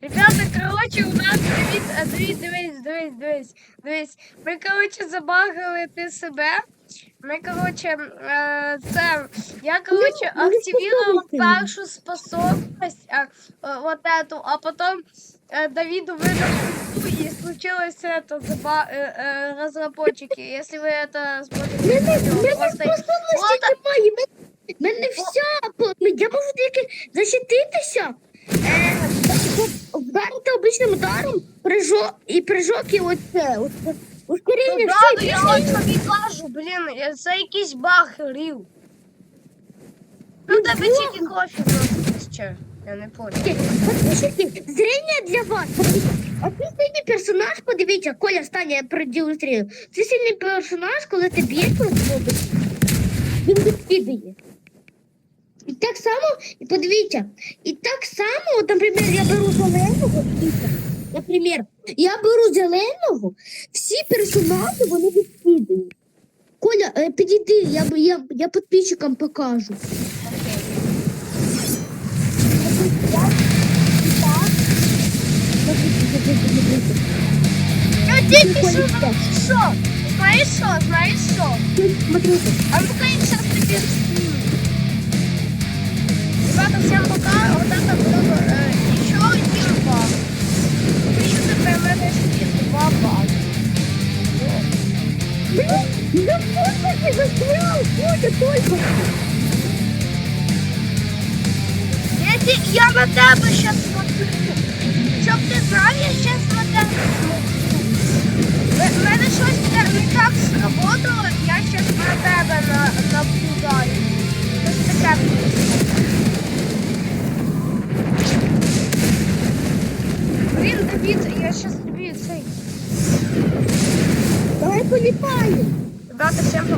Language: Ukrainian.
Ребята, короче, у нас дивись, а, дивись, дивись, дивись, дивись, дивись. Ми, короче, забагали ти себе. Ми, короче, е, це, я, короче, Ну, ну, активировал способности. першу способность, а, е, вот эту, а потом э, Давиду выдал ульту, и случилось это, заба- э, э, разработчики, если вы это смотрите, Мене, видео, мене просто- способності Вот, немає. Мене, мене вся. по- Я можу тільки защититися. Вдарити обичним ударом, прыжок і прыжок і оце. оце. Ускорення да, я от тобі кажу, блін, я- це якийсь баг рів. Ну тебе тільки кофе просто ще. Я не понял. Подписчики, зрення для вас. А ти сильний персонаж, подивіться, Коля стане я продемонструю. Це сильний персонаж, коли ти б'єш проти нього, він відкидає. Так само, і подивіться, і так само, от, наприклад, я беру зеленого, наприклад, я беру зеленого, всі персонажі вони відкидають. Коля, е, підійди, я, я, я підписчикам покажу. Я тільки що, що? Знаєш що, знаєш що? Смотрите. А ну-ка я сейчас тебе скину Ребята, всем пока. Вот это было э, еще один баг. В принципе, в этой штуке два бага. Блин, я все-таки застрял, Коля, только. Я, те- я на тебе сейчас смотрю. Щоб ти знав, я сейчас на тебе смотрю. В мене щось не не так сработало, я сейчас на тебе на, наблюдаю. Щось таке Я сейчас тобі цей. Давай полетаем. Ребята, всем.